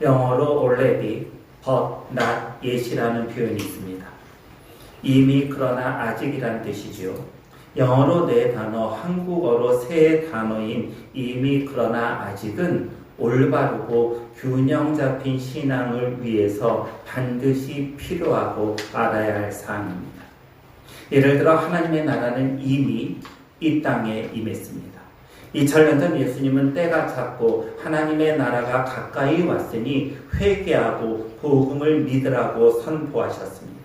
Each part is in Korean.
영어로 already, but not yet이라는 표현이 있습니다. 이미 그러나 아직이란 뜻이지요. 영어로 네 단어, 한국어로 세 단어인 이미 그러나 아직은 올바르고 균형 잡힌 신앙을 위해서 반드시 필요하고 알아야 할 사항입니다. 예를 들어 하나님의 나라는 이미 이 땅에 임했습니다. 2000년 전 예수님은 때가 찼고 하나님의 나라가 가까이 왔으니 회개하고 복음을 믿으라고 선포하셨습니다.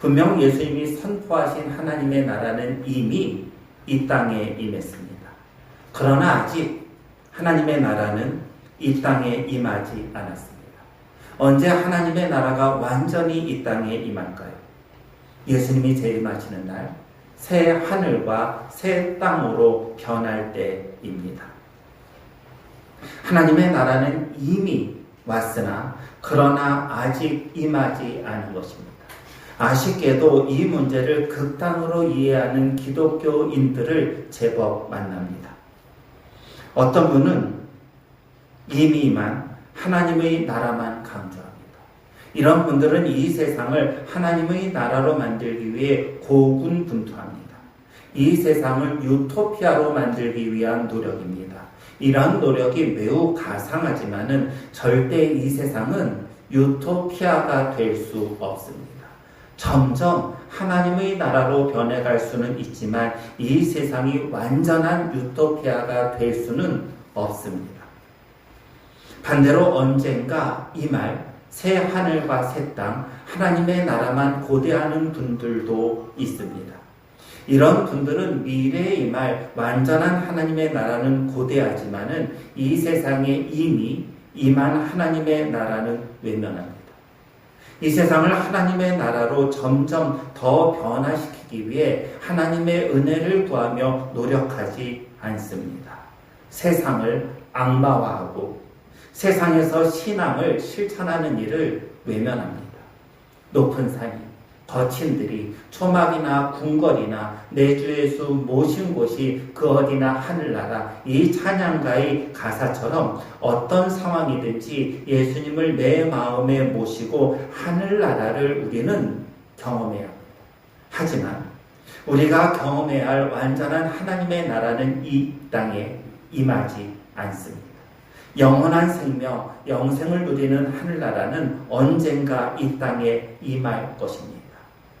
분명 예수님이 선포하신 하나님의 나라는 이미 이 땅에 임했습니다. 그러나 아직 하나님의 나라는 이 땅에 임하지 않았습니다. 언제 하나님의 나라가 완전히 이 땅에 임할까요? 예수님이 재림하시는 날, 새 하늘과 새 땅으로 변할 때입니다. 하나님의 나라는 이미 왔으나 그러나 아직 임하지 않은 것입니다. 아쉽게도 이 문제를 극단으로 이해하는 기독교인들을 제법 만납니다. 어떤 분은 이미만 하나님의 나라만 강조합니다. 이런 분들은 이 세상을 하나님의 나라로 만들기 위해 고군분투합니다. 이 세상을 유토피아로 만들기 위한 노력입니다. 이런 노력이 매우 가상하지만은 절대 이 세상은 유토피아가 될 수 없습니다. 점점 하나님의 나라로 변해갈 수는 있지만 이 세상이 완전한 유토피아가 될 수는 없습니다. 반대로 언젠가 이 말 새 하늘과 새 땅, 하나님의 나라만 고대하는 분들도 있습니다. 이런 분들은 미래에 임할 완전한 하나님의 나라는 고대하지만은 이 세상에 이미 임한 하나님의 나라는 외면합니다. 이 세상을 하나님의 나라로 점점 더 변화시키기 위해 하나님의 은혜를 구하며 노력하지 않습니다. 세상을 악마화하고 세상에서 신앙을 실천하는 일을 외면합니다. 높은 산이, 거친 들이, 초막이나 궁궐이나 내주예수 모신 곳이 그 어디나 하늘나라 이 찬양가의 가사처럼 어떤 상황이든지 예수님을 내 마음에 모시고 하늘나라를 우리는 경험해야 합니다. 하지만 우리가 경험해야 할 완전한 하나님의 나라는 이 땅에 임하지 않습니다. 영원한 생명, 영생을 누리는 하늘나라는 언젠가 이 땅에 임할 것입니다.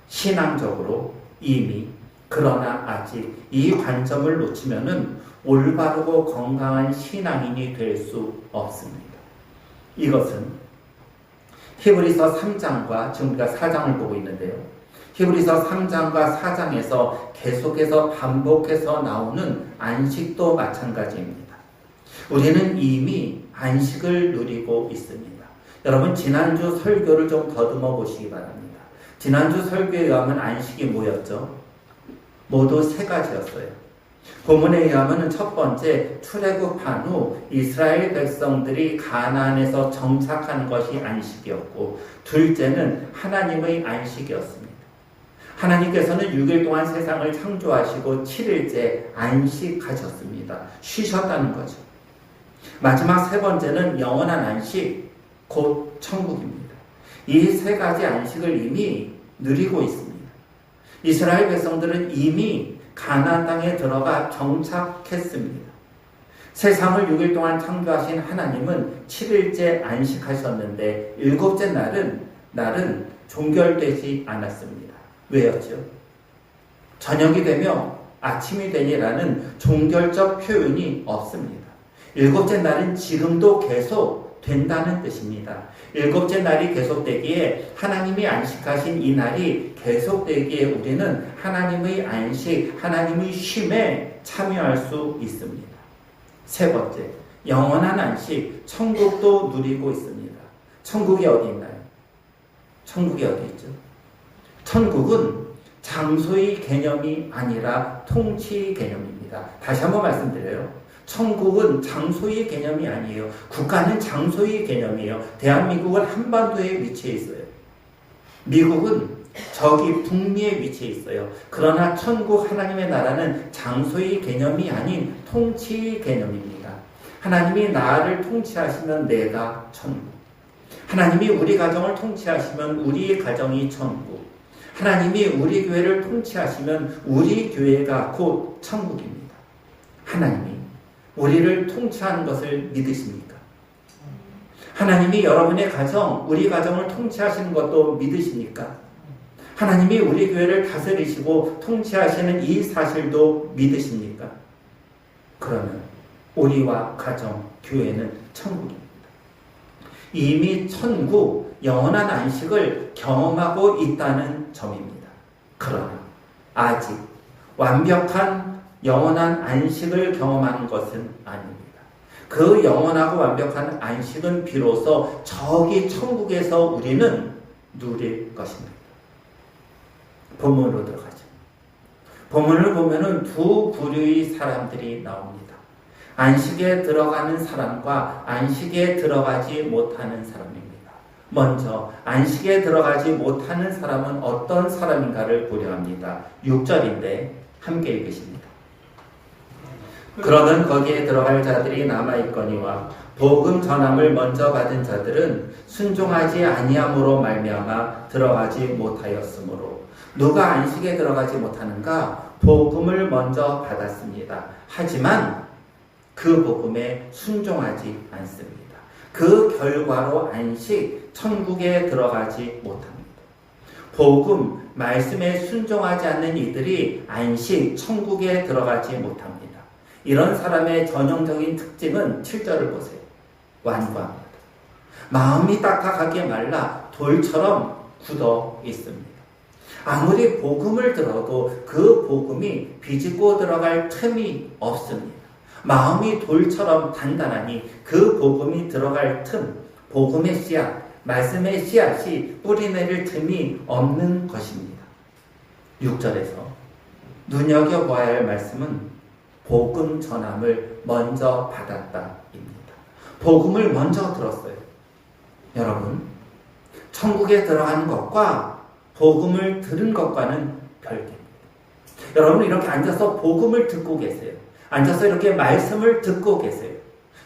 신앙적으로 이미 그러나 아직 이 관점을 놓치면은 올바르고 건강한 신앙인이 될 수 없습니다. 이것은 히브리서 3장과 지금 우리가 4장을 보고 있는데요. 히브리서 3장과 4장에서 계속해서 반복해서 나오는 안식도 마찬가지입니다. 우리는 이미 안식을 누리고 있습니다. 여러분 지난주 설교를 좀 더듬어 보시기 바랍니다. 지난주 설교에 의하면 안식이 뭐였죠? 모두 세 가지였어요. 본문에 의하면 첫 번째 출애굽한 후 이스라엘 백성들이 가나안에서 정착하는 것이 안식이었고 둘째는 하나님의 안식이었습니다. 하나님께서는 6일 동안 세상을 창조하시고 7일째 안식하셨습니다. 쉬셨다는 거죠. 마지막 세 번째는 영원한 안식, 곧 천국입니다. 이 세 가지 안식을 이미 누리고 있습니다. 이스라엘 백성들은 이미 가나안 땅에 들어가 정착했습니다. 세상을 6일 동안 창조하신 하나님은 7일째 안식하셨는데 일곱째 날은 날은 종결되지 않았습니다. 왜였죠? 저녁이 되며 아침이 되니라는 종결적 표현이 없습니다. 일곱째 날은 지금도 계속 된다는 뜻입니다. 일곱째 날이 계속되기에 하나님이 안식하신 이 날이 계속되기에 우리는 하나님의 안식, 하나님의 쉼에 참여할 수 있습니다. 세 번째, 영원한 안식, 천국도 누리고 있습니다. 천국이 어디 있나요? 천국이 어디 있죠? 천국은 장소의 개념이 아니라 통치 개념입니다. 다시 한번 말씀드려요. 천국은 장소의 개념이 아니에요. 국가는 장소의 개념이에요. 대한민국은 한반도에 위치해 있어요. 미국은 저기 북미에 위치해 있어요. 그러나 천국 하나님의 나라는 장소의 개념이 아닌 통치의 개념입니다. 하나님이 나를 통치하시면 내가 천국. 하나님이 우리 가정을 통치하시면 우리 가정이 천국. 하나님이 우리 교회를 통치하시면 우리 교회가 곧 천국입니다. 하나님이 우리를 통치하는 것을 믿으십니까? 하나님이 여러분의 가정, 우리 가정을 통치하시는 것도 믿으십니까? 하나님이 우리 교회를 다스리시고 통치하시는 이 사실도 믿으십니까? 그러면 우리와 가정, 교회는 천국입니다. 이미 천국, 영원한 안식을 경험하고 있다는 점입니다. 그러나 아직 완벽한 영원한 안식을 경험하는 것은 아닙니다. 그 영원하고 완벽한 안식은 비로소 저기 천국에서 우리는 누릴 것입니다. 본문으로 들어가죠. 본문을 보면은 두 부류의 사람들이 나옵니다. 안식에 들어가는 사람과 안식에 들어가지 못하는 사람입니다. 먼저 안식에 들어가지 못하는 사람은 어떤 사람인가를 고려합니다. 6절인데 함께 읽으십니다. 그러는 거기에 들어갈 자들이 남아 있거니와 복음 전함을 먼저 받은 자들은 순종하지 아니함으로 말미암아 들어가지 못하였으므로 누가 안식에 들어가지 못하는가 복음을 먼저 받았습니다. 하지만 그 복음에 순종하지 않습니다. 그 결과로 안식 천국에 들어가지 못합니다. 복음 말씀에 순종하지 않는 이들이 안식 천국에 들어가지 못합니다. 이런 사람의 전형적인 특징은 7절을 보세요. 완고합니다. 마음이 딱딱하게 말라 돌처럼 굳어 있습니다. 아무리 복음을 들어도 그 복음이 비집고 들어갈 틈이 없습니다. 마음이 돌처럼 단단하니 그 복음이 들어갈 틈, 복음의 씨앗, 말씀의 씨앗이 뿌리내릴 틈이 없는 것입니다. 6절에서 눈여겨보아야 할 말씀은 복음 전함을 먼저 받았다입니다. 복음을 먼저 들었어요. 여러분, 천국에 들어가는 것과 복음을 들은 것과는 별개입니다. 여러분 이렇게 앉아서 복음을 듣고 계세요. 앉아서 이렇게 말씀을 듣고 계세요.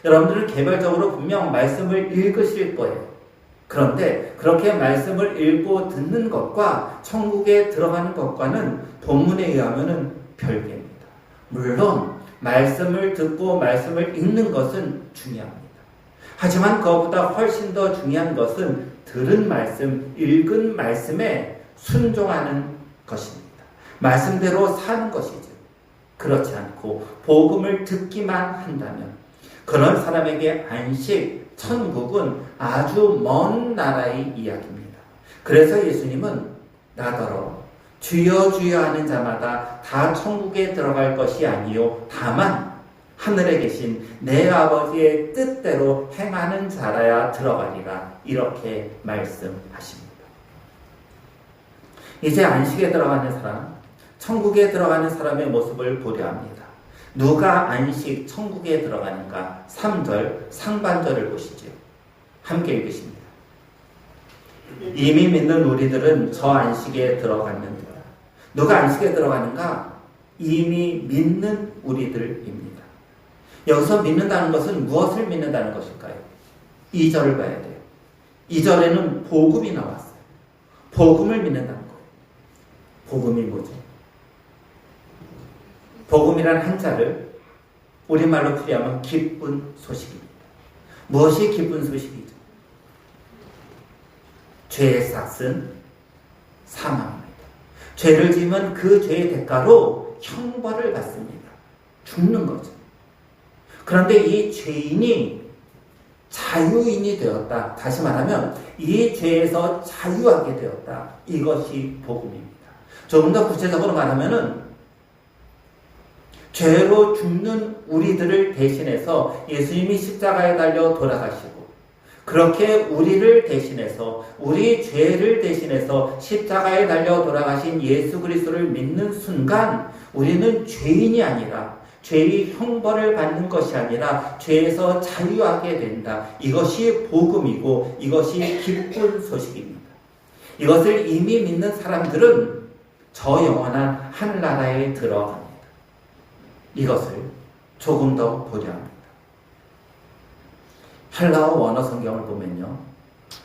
여러분들은 개별적으로 분명 말씀을 읽으실 거예요. 그런데 그렇게 말씀을 읽고 듣는 것과 천국에 들어가는 것과는 본문에 의하면 별개입니다. 물론 말씀을 듣고 말씀을 읽는 것은 중요합니다. 하지만 그것보다 훨씬 더 중요한 것은 들은 말씀, 읽은 말씀에 순종하는 것입니다. 말씀대로 사는 것이죠. 그렇지 않고 복음을 듣기만 한다면 그런 사람에게 안식, 천국은 아주 먼 나라의 이야기입니다. 그래서 예수님은 나더러 주여 주여 하는 자마다 다 천국에 들어갈 것이 아니요 다만 하늘에 계신 내 아버지의 뜻대로 행하는 자라야 들어가리라 이렇게 말씀하십니다. 이제 안식에 들어가는 사람, 천국에 들어가는 사람의 모습을 보려 합니다. 누가 안식 천국에 들어가는가? 3절 상반절을 보시죠. 함께 읽으십니다. 이미 믿는 우리들은 저 안식에 들어갔는데 누가 안식에 들어가는가? 이미 믿는 우리들입니다. 여기서 믿는다는 것은 무엇을 믿는다는 것일까요? 2절을 봐야 돼요. 2절에는 복음이 나왔어요. 복음을 믿는다는 거예요. 복음이 뭐죠? 복음이란 한자를 우리말로 풀이하면 기쁜 소식입니다. 무엇이 기쁜 소식이죠? 죄의 삭은 사망입니다. 죄를 지으면 그 죄의 대가로 형벌을 받습니다. 죽는 거죠. 그런데 이 죄인이 자유인이 되었다. 다시 말하면 이 죄에서 자유하게 되었다. 이것이 복음입니다. 조금 더 구체적으로 말하면은 죄로 죽는 우리들을 대신해서 예수님이 십자가에 달려 돌아가시고 그렇게 우리를 대신해서 우리 죄를 대신해서 십자가에 달려 돌아가신 예수 그리스도를 믿는 순간 우리는 죄인이 아니라 죄의 형벌을 받는 것이 아니라 죄에서 자유하게 된다. 이것이 복음이고 이것이 기쁜 소식입니다. 이것을 이미 믿는 사람들은 저 영원한 하늘나라에 들어갑니다. 이것을 조금 더 보려 합니다. 헬라어 원어 성경을 보면요.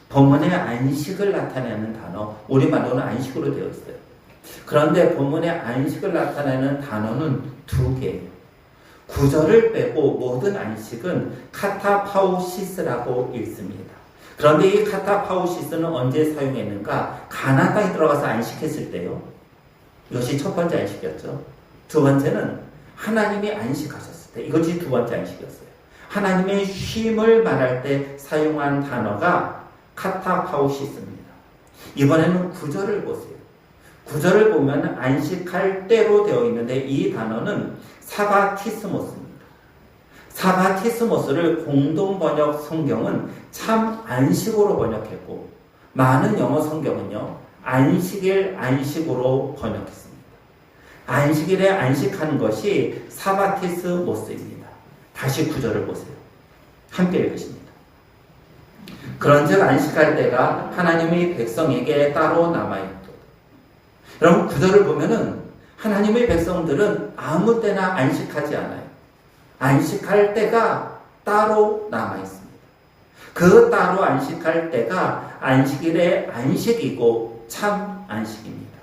본문의 안식을 나타내는 단어, 우리말로는 안식으로 되어 있어요. 그런데 본문의 안식을 나타내는 단어는 두 개예요. 구절을 빼고 모든 안식은 카타파우시스라고 읽습니다. 그런데 이 카타파우시스는 언제 사용했는가? 가나 땅에 들어가서 안식했을 때요. 이것이 첫 번째 안식이었죠. 두 번째는 하나님이 안식하셨을 때. 이것이 두 번째 안식이었어요. 하나님의 쉼을 말할 때 사용한 단어가 카타파우시스입니다. 이번에는 구절을 보세요. 구절을 보면 안식할 때로 되어 있는데 이 단어는 사바티스모스입니다. 사바티스모스를 공동 번역 성경은 참 안식으로 번역했고 많은 영어 성경은요 안식일 안식으로 번역했습니다. 안식일에 안식하는 것이 사바티스모스입니다. 다시 구절을 보세요. 함께 읽으십니다. 그런즉 안식할 때가 하나님의 백성에게 따로 남아있다. 여러분 구절을 보면은 하나님의 백성들은 아무 때나 안식하지 않아요. 안식할 때가 따로 남아 있습니다. 그 따로 안식할 때가 안식일의 안식이고 참 안식입니다.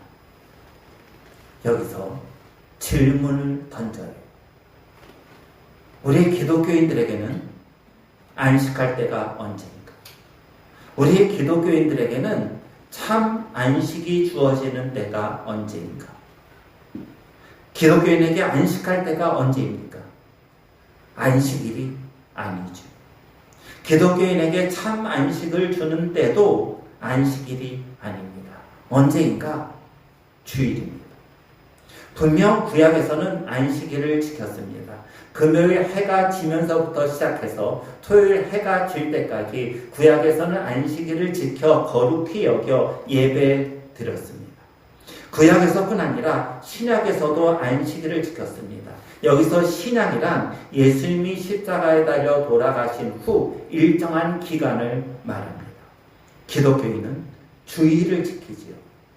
여기서 질문을 던져요. 우리 기독교인들에게는 안식할 때가 언제입니까? 우리 기독교인들에게는 참 안식이 주어지는 때가 언제인가? 기독교인에게 안식할 때가 언제입니까? 안식일이 아니죠. 기독교인에게 참 안식을 주는 때도 안식일이 아닙니다. 언제인가? 주일입니다. 분명 구약에서는 안식일을 지켰습니다. 금요일 해가 지면서부터 시작해서 토요일 해가 질 때까지 구약에서는 안식일을 지켜 거룩히 여겨 예배 드렸습니다. 구약에서뿐 아니라 신약에서도 안식일을 지켰습니다. 여기서 신약이란 예수님이 십자가에 달려 돌아가신 후 일정한 기간을 말합니다. 기독교인은 주일을 지키지요.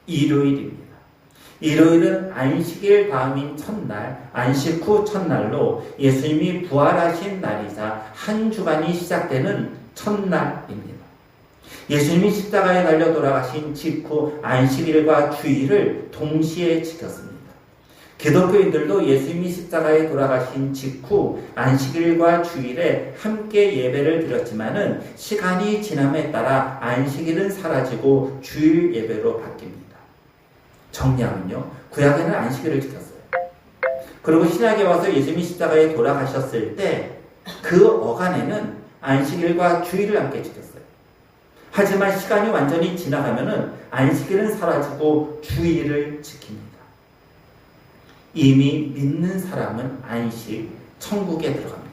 일요일입니다. 일요일은 안식일 다음인 첫날, 안식 후 첫날로 예수님이 부활하신 날이자 한 주간이 시작되는 첫날입니다. 예수님이 십자가에 달려 돌아가신 직후 안식일과 주일을 동시에 지켰습니다. 기독교인들도 예수님이 십자가에 돌아가신 직후 안식일과 주일에 함께 예배를 드렸지만은 시간이 지남에 따라 안식일은 사라지고 주일 예배로 바뀝니다. 정리하면요. 구약에는 안식일을 지켰어요. 그리고 신약에 와서 예수님이 십자가에 돌아가셨을 때 그 어간에는 안식일과 주일을 함께 지켰어요. 하지만 시간이 완전히 지나가면은 안식일은 사라지고 주일을 지킵니다. 이미 믿는 사람은 안식, 천국에 들어갑니다.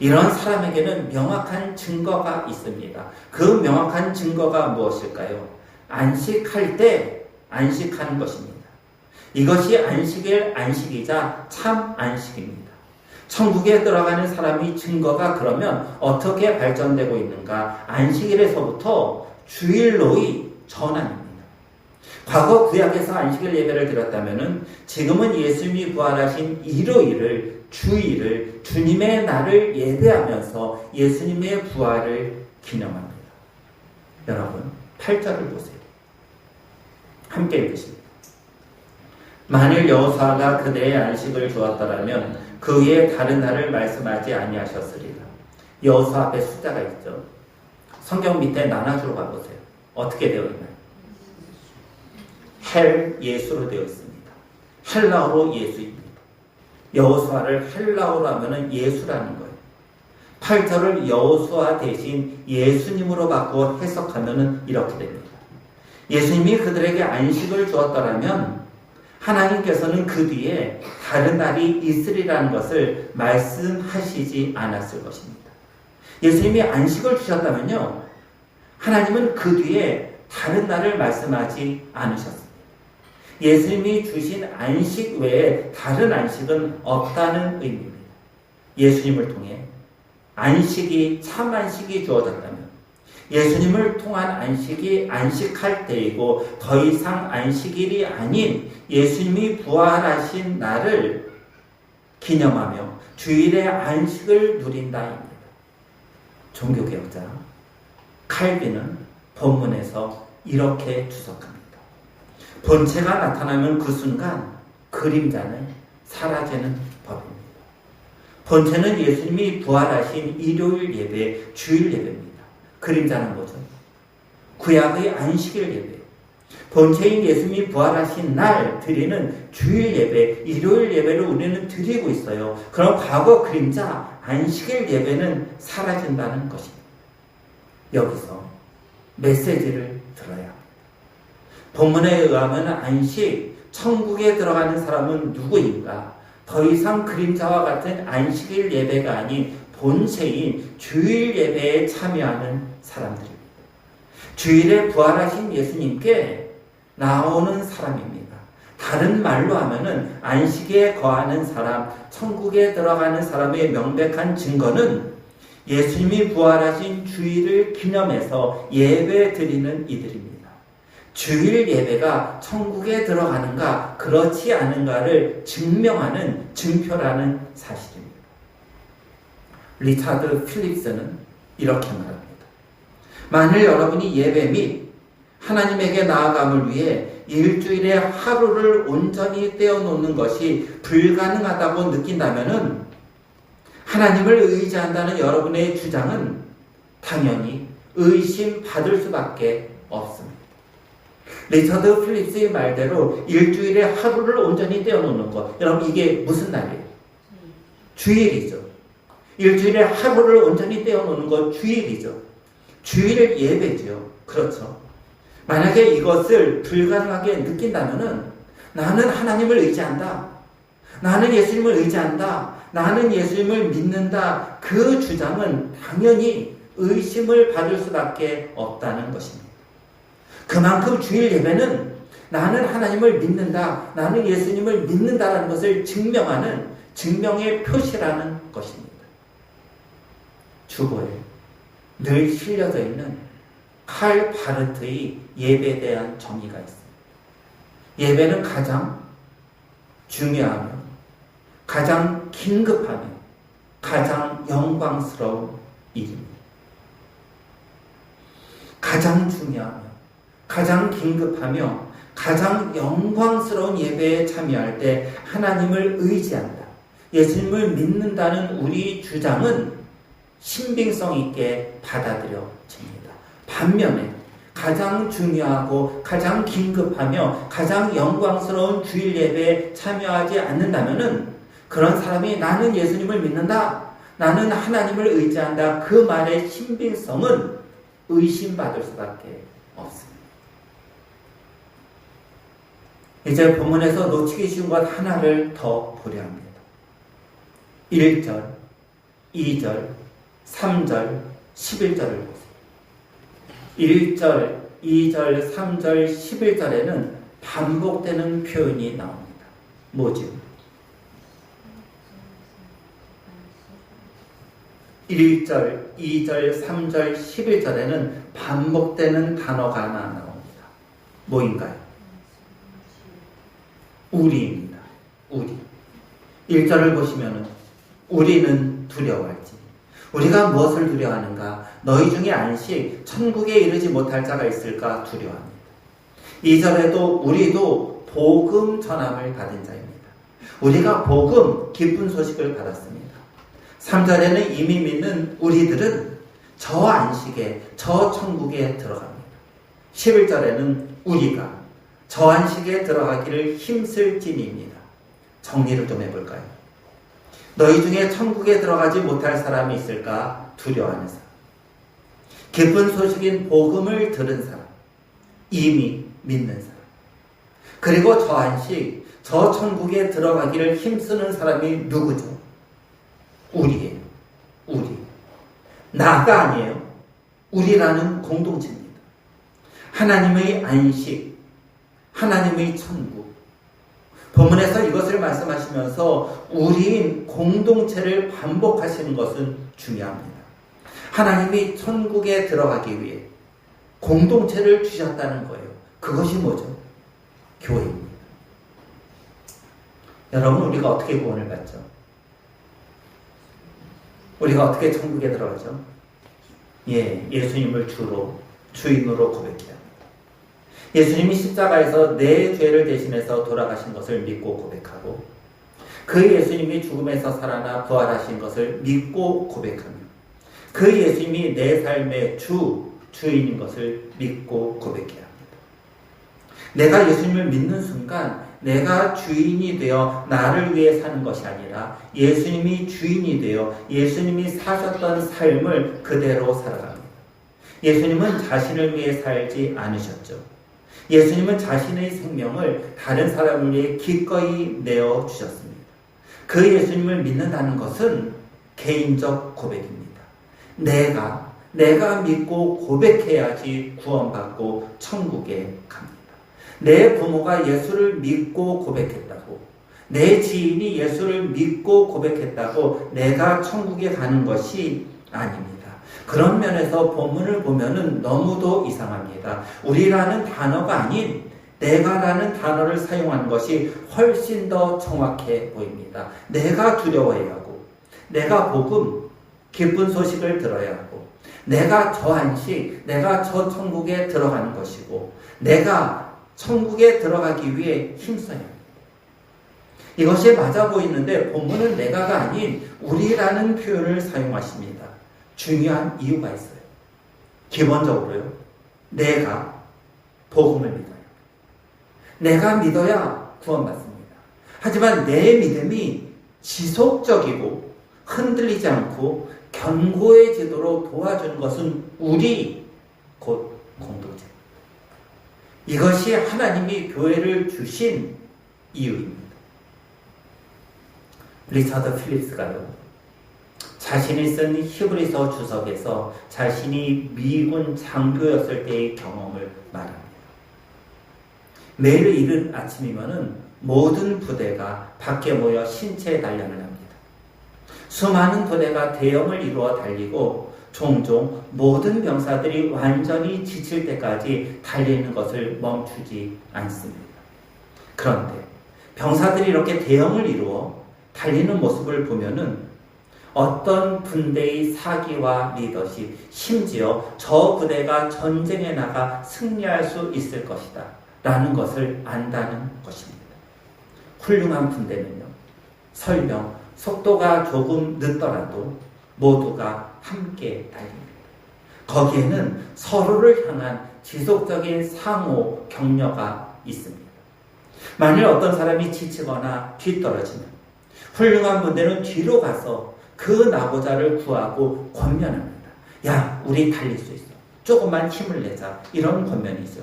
이런 사람에게는 명확한 증거가 있습니다. 그 명확한 증거가 무엇일까요? 안식할 때 안식하는 것입니다. 이것이 안식일 안식이자 참 안식입니다. 천국에 들어가는 사람이 증거가 그러면 어떻게 발전되고 있는가? 안식일에서부터 주일로의 전환입니다. 과거 구약에서 안식일 예배를 드렸다면은 지금은 예수님이 부활하신 일요일을 주일을 주님의 날을 예배하면서 예수님의 부활을 기념합니다. 여러분 8절을 보세요. 함께 읽으십니다. 만일 여호사가 그대의 안식을 주었더라면 그 위에 다른 날을 말씀하지 아니하셨으리라. 여호사 앞에 숫자가 있죠. 성경 밑에 나눠주러 가보세요. 어떻게 되어 있나요? 헬 예수로 되어 있습니다. 헬라어로 예수입니다. 여호수아를 헬라어로 하면은 예수라는 거예요. 8절을 여호수아 대신 예수님으로 바꾸어 해석하면은 이렇게 됩니다. 예수님이 그들에게 안식을 주었더라면 하나님께서는 그 뒤에 다른 날이 있으리라는 것을 말씀하시지 않았을 것입니다. 예수님이 안식을 주셨다면요. 하나님은 그 뒤에 다른 날을 말씀하지 않으셨습니다. 예수님이 주신 안식 외에 다른 안식은 없다는 의미입니다. 예수님을 통해 안식이 참 안식이 주어졌다면 예수님을 통한 안식이 안식할 때이고 더 이상 안식일이 아닌 예수님이 부활하신 날을 기념하며 주일의 안식을 누린다입니다. 종교개혁자 칼빈은 본문에서 이렇게 주석합니다. 본체가 나타나면 그 순간 그림자는 사라지는 법입니다. 본체는 예수님이 부활하신 일요일 예배, 주일 예배입니다. 그림자는 뭐죠? 구약의 안식일 예배. 본체인 예수님이 부활하신 날 드리는 주일 예배, 일요일 예배를 우리는 드리고 있어요. 그럼 과거 그림자 안식일 예배는 사라진다는 것입니다. 여기서 메시지를 들어야. 본문에 의하면 안식, 천국에 들어가는 사람은 누구인가? 더 이상 그림자와 같은 안식일 예배가 아닌 본체인 주일 예배에 참여하는 사람들입니다. 주일에 부활하신 예수님께 나오는 사람입니다. 다른 말로 하면은 안식에 거하는 사람, 천국에 들어가는 사람의 명백한 증거는 예수님이 부활하신 주일을 기념해서 예배 드리는 이들입니다. 주일 예배가 천국에 들어가는가 그렇지 않은가를 증명하는 증표라는 사실입니다. 리차드 필립스는 이렇게 말합니다. 만일 여러분이 예배 및 하나님에게 나아감을 위해 일주일에 하루를 온전히 떼어놓는 것이 불가능하다고 느낀다면 하나님을 의지한다는 여러분의 주장은 당연히 의심받을 수밖에 없습니다. 리처드 필립스의 말대로 일주일에 하루를 온전히 떼어놓는 것. 여러분 이게 무슨 날이에요? 주일이죠. 일주일에 하루를 온전히 떼어놓는 것 주일이죠. 주일 예배죠. 그렇죠. 만약에 이것을 불가능하게 느낀다면은 나는 하나님을 의지한다. 나는 예수님을 의지한다. 나는 예수님을 믿는다. 그 주장은 당연히 의심을 받을 수밖에 없다는 것입니다. 그만큼 주일 예배는 나는 하나님을 믿는다. 나는 예수님을 믿는다라는 것을 증명하는 증명의 표시라는 것입니다. 주보에 늘 실려져 있는 칼 바르트의 예배에 대한 정의가 있습니다. 예배는 가장 중요하며 가장 긴급하며 가장 영광스러운 일입니다. 가장 중요하며 가장 긴급하며 가장 영광스러운 예배에 참여할 때 하나님을 의지한다. 예수님을 믿는다는 우리 주장은 신빙성 있게 받아들여집니다. 반면에 가장 중요하고 가장 긴급하며 가장 영광스러운 주일 예배에 참여하지 않는다면은 그런 사람이 나는 예수님을 믿는다. 나는 하나님을 의지한다. 그 말의 신빙성은 의심받을 수밖에 없습니다. 이제 본문에서 놓치기 쉬운 것 하나를 더 보려 합니다. 1절, 2절, 3절, 11절을 보세요. 1절, 2절, 3절, 11절에는 반복되는 표현이 나옵니다. 뭐죠? 1절, 2절, 3절, 11절에는 반복되는 단어가 하나 나옵니다. 뭐인가요? 우리입니다. 우리. 1절을 보시면 우리는 두려워할지. 우리가 무엇을 두려워하는가? 너희 중에 안식, 천국에 이르지 못할 자가 있을까 두려워합니다. 2절에도 우리도 복음 전함을 받은 자입니다. 우리가 복음, 기쁜 소식을 받았습니다. 3절에는 이미 믿는 우리들은 저 안식에, 저 천국에 들어갑니다. 11절에는 우리가 저 안식에 들어가기를 힘쓸지니입니다. 정리를 좀 해볼까요? 너희 중에 천국에 들어가지 못할 사람이 있을까 두려워하는 사람. 기쁜 소식인 복음을 들은 사람. 이미 믿는 사람. 그리고 저 안식, 저 천국에 들어가기를 힘쓰는 사람이 누구죠? 우리예요. 우리. 나가 아니에요. 우리라는 공동체입니다. 하나님의 안식, 하나님의 천국. 본문에서 이것을 말씀하시면서 우리인 공동체를 반복하시는 것은 중요합니다. 하나님이 천국에 들어가기 위해 공동체를 주셨다는 거예요. 그것이 뭐죠? 교회입니다. 여러분, 우리가 어떻게 구원을 받죠? 우리가 어떻게 천국에 들어가죠? 예, 예수님을 주로 주인으로 합니다. 예수님이 십자가에서 내 죄를 대신해서 돌아가신 것을 믿고 고백하고 그 예수님이 죽음에서 살아나 부활하신 것을 믿고 고백하며 그 예수님이 내 삶의 주, 주인인 것을 믿고 고백해야 합니다. 내가 예수님을 믿는 순간 내가 주인이 되어 나를 위해 사는 것이 아니라 예수님이 주인이 되어 예수님이 사셨던 삶을 그대로 살아갑니다. 예수님은 자신을 위해 살지 않으셨죠. 예수님은 자신의 생명을 다른 사람을 위해 기꺼이 내어 주셨습니다. 그 예수님을 믿는다는 것은 개인적 고백입니다. 내가 내가 믿고 고백해야지 구원받고 천국에 갑니다. 내 부모가 예수를 믿고 고백했다고 내 지인이 예수를 믿고 고백했다고 내가 천국에 가는 것이 아닙니다. 그런 면에서 본문을 보면은 너무도 이상합니다. 우리라는 단어가 아닌 내가라는 단어를 사용하는 것이 훨씬 더 정확해 보입니다. 내가 두려워해야 하고, 내가 복음, 기쁜 소식을 들어야 하고, 내가 저 안식, 내가 저 천국에 들어가는 것이고, 내가 천국에 들어가기 위해 힘써야. 이것이 맞아 보이는데 본문은 내가가 아닌 우리라는 표현을 사용하십니다. 중요한 이유가 있어요. 기본적으로요. 내가 복음을 믿어요. 내가 믿어야 구원받습니다. 하지만 내 믿음이 지속적이고 흔들리지 않고 견고해지도록 도와주는 것은 우리 곧 공동체. 이것이 하나님이 교회를 주신 이유입니다. 리차드 필립스가요. 자신이 쓴 히브리서 주석에서 자신이 미군 장교였을 때의 경험을 말합니다. 매일 이른 아침이면은 모든 부대가 밖에 모여 신체 단련을 합니다. 수많은 부대가 대형을 이루어 달리고 종종 모든 병사들이 완전히 지칠 때까지 달리는 것을 멈추지 않습니다. 그런데 병사들이 이렇게 대형을 이루어 달리는 모습을 보면은 어떤 군대의 사기와 리더십, 심지어 저 부대가 전쟁에 나가 승리할 수 있을 것이다. 라는 것을 안다는 것입니다. 훌륭한 군대는요, 설령 속도가 조금 늦더라도 모두가 함께 달립니다. 거기에는 서로를 향한 지속적인 상호 격려가 있습니다. 만일 어떤 사람이 지치거나 뒤떨어지면 훌륭한 분들은 뒤로 가서 그 나고자를 구하고 권면합니다. 야, 우리 달릴 수 있어. 조금만 힘을 내자. 이런 권면이죠.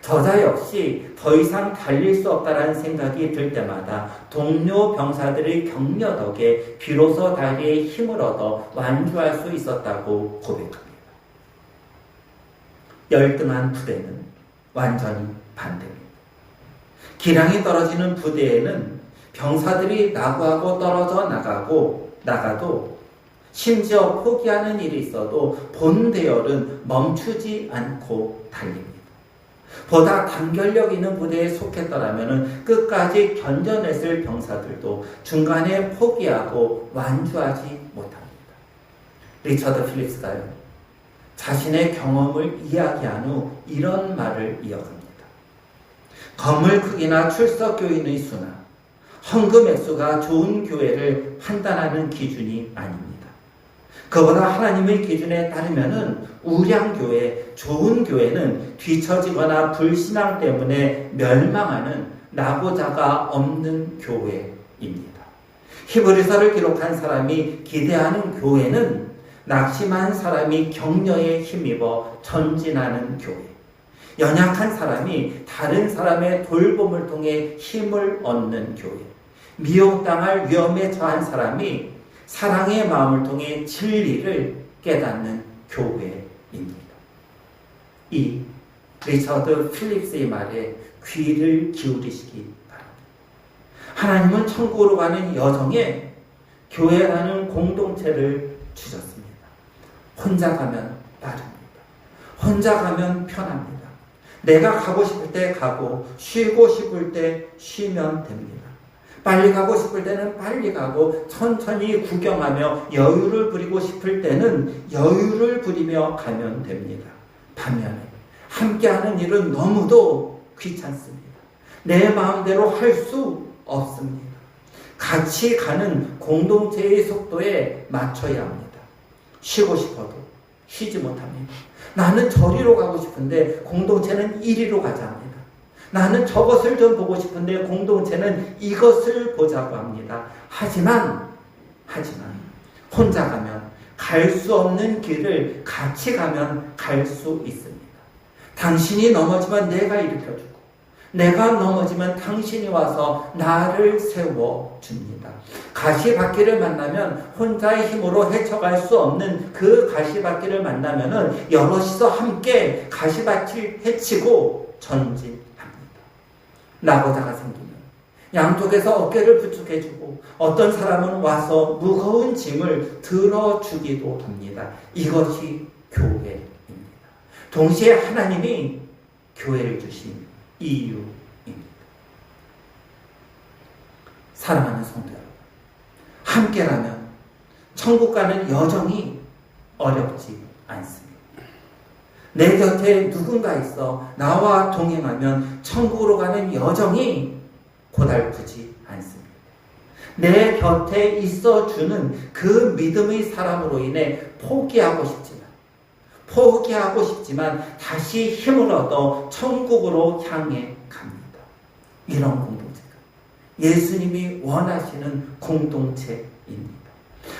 저자 역시 더 이상 달릴 수 없다라는 생각이 들 때마다 동료 병사들의 격려 덕에 비로소 다리에 힘을 얻어 완주할 수 있었다고 고백합니다. 열등한 부대는 완전히 반대입니다. 기량이 떨어지는 부대에는 병사들이 나구하고 떨어져 나가고 나가도 심지어 포기하는 일이 있어도 본 대열은 멈추지 않고 달립니다. 보다 단결력 있는 부대에 속했더라면 끝까지 견뎌냈을 병사들도 중간에 포기하고 완주하지 못합니다. 리처드 필립스가요. 자신의 경험을 이야기한 후 이런 말을 이어갑니다. 건물 크기나 출석 교인의 수나 헌금 액수가 좋은 교회를 판단하는 기준이 아닙니다. 그보다 하나님의 기준에 따르면은 우량교회, 좋은 교회는 뒤처지거나 불신앙 때문에 멸망하는 나고자가 없는 교회입니다. 히브리서를 기록한 사람이 기대하는 교회는 낙심한 사람이 격려에 힘입어 전진하는 교회. 연약한 사람이 다른 사람의 돌봄을 통해 힘을 얻는 교회. 미혹당할 위험에 처한 사람이 사랑의 마음을 통해 진리를 깨닫는 교회입니다. 이 리처드 필립스의 말에 귀를 기울이시기 바랍니다. 하나님은 천국으로 가는 여정에 교회라는 공동체를 주셨습니다. 혼자 가면 빠릅니다. 혼자 가면 편합니다. 내가 가고 싶을 때 가고 쉬고 싶을 때 쉬면 됩니다. 빨리 가고 싶을 때는 빨리 가고 천천히 구경하며 여유를 부리고 싶을 때는 여유를 부리며 가면 됩니다. 반면에 함께하는 일은 너무도 귀찮습니다. 내 마음대로 할 수 없습니다. 같이 가는 공동체의 속도에 맞춰야 합니다. 쉬고 싶어도 쉬지 못합니다. 나는 저리로 가고 싶은데 공동체는 이리로 가자 합니다. 나는 저것을 좀 보고 싶은데 공동체는 이것을 보자고 합니다. 하지만, 하지만, 혼자 가면 갈 수 없는 길을 같이 가면 갈 수 있습니다. 당신이 넘어지면 내가 일으켜주고, 내가 넘어지면 당신이 와서 나를 세워줍니다. 가시밭길을 만나면 혼자의 힘으로 헤쳐갈 수 없는 그 가시밭길을 만나면은 여럿이서 함께 가시밭을 헤치고 전진합니다. 나고자가 생기면 양쪽에서 어깨를 부축해주고 어떤 사람은 와서 무거운 짐을 들어주기도 합니다. 이것이 교회입니다. 동시에 하나님이 교회를 주신 이유입니다. 사랑하는 성도 여러분, 함께라면 천국 가는 여정이 어렵지 않습니다. 내 곁에 누군가 있어 나와 동행하면 천국으로 가는 여정이 고달프지 않습니다. 내 곁에 있어 주는 그 믿음의 사람으로 인해 포기하고 싶지만 포기하고 싶지만 다시 힘을 얻어 천국으로 향해 갑니다. 이런 공동체가 예수님이 원하시는 공동체입니다.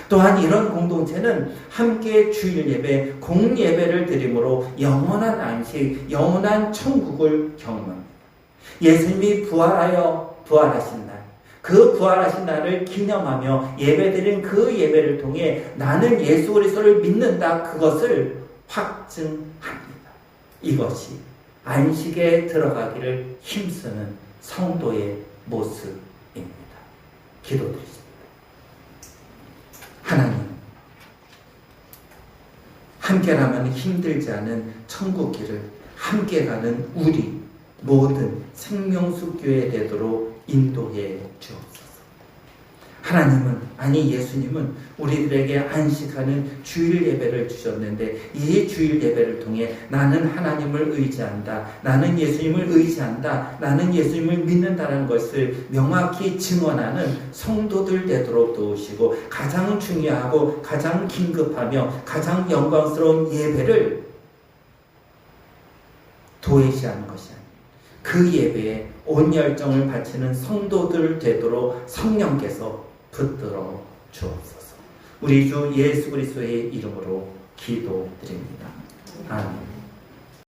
또한 이런 공동체는 함께 주일 예배, 공예배를 드림으로 영원한 안식, 영원한 천국을 경험합니다. 예수님이 부활하여 부활하신 날, 그 부활하신 날을 기념하며 예배드린 그 예배를 통해 나는 예수 그리스도를 믿는다 그것을 확증합니다. 이것이 안식에 들어가기를 힘쓰는 성도의 모습입니다. 기도드리겠습니다. 하나님, 함께라면 힘들지 않은 천국 길을 함께 가는 우리 모든 생명수 교회 되도록 인도해 주옵소서. 하나님은 아니 예수님은 우리들에게 안식하는 주일 예배를 주셨는데 이 주일 예배를 통해 나는 하나님을 의지한다. 나는 예수님을 의지한다. 나는 예수님을 믿는다는 것을 명확히 증언하는 성도들 되도록 도우시고 가장 중요하고 가장 긴급하며 가장 영광스러운 예배를 도외시하는 것이 아니라 그 예배에 온 열정을 바치는 성도들 되도록 성령께서 붙들어 주옵소서. 우리 주 예수 그리스도의 이름으로 기도드립니다. 아멘.